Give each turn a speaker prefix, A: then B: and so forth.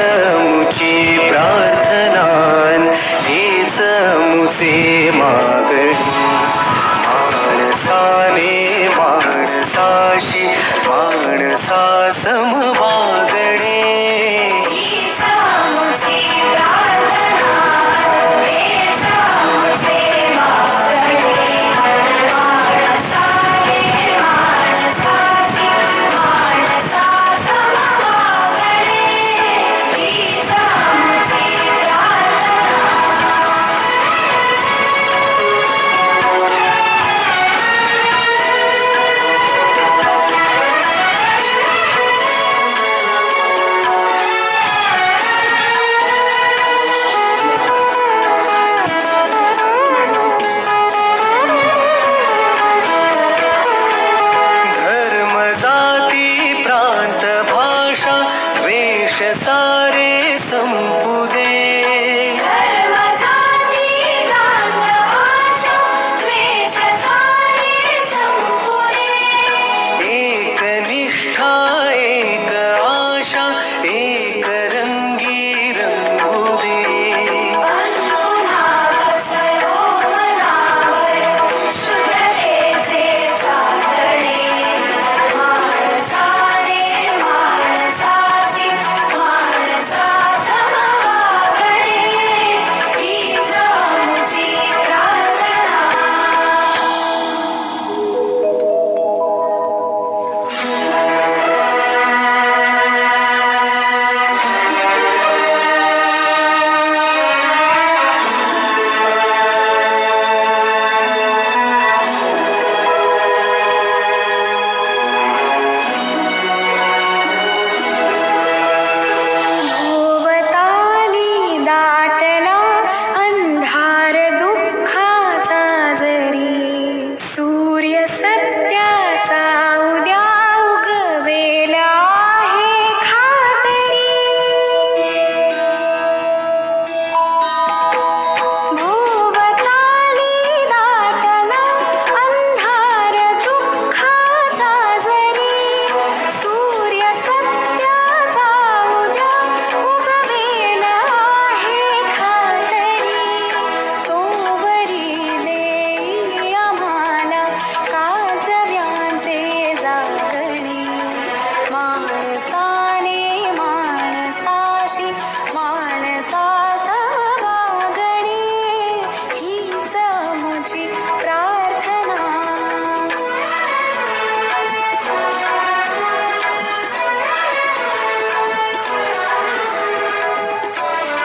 A: आमची प्रार्थना हेच मुचे माग माणसाने माणसाशी माणसास सारे सम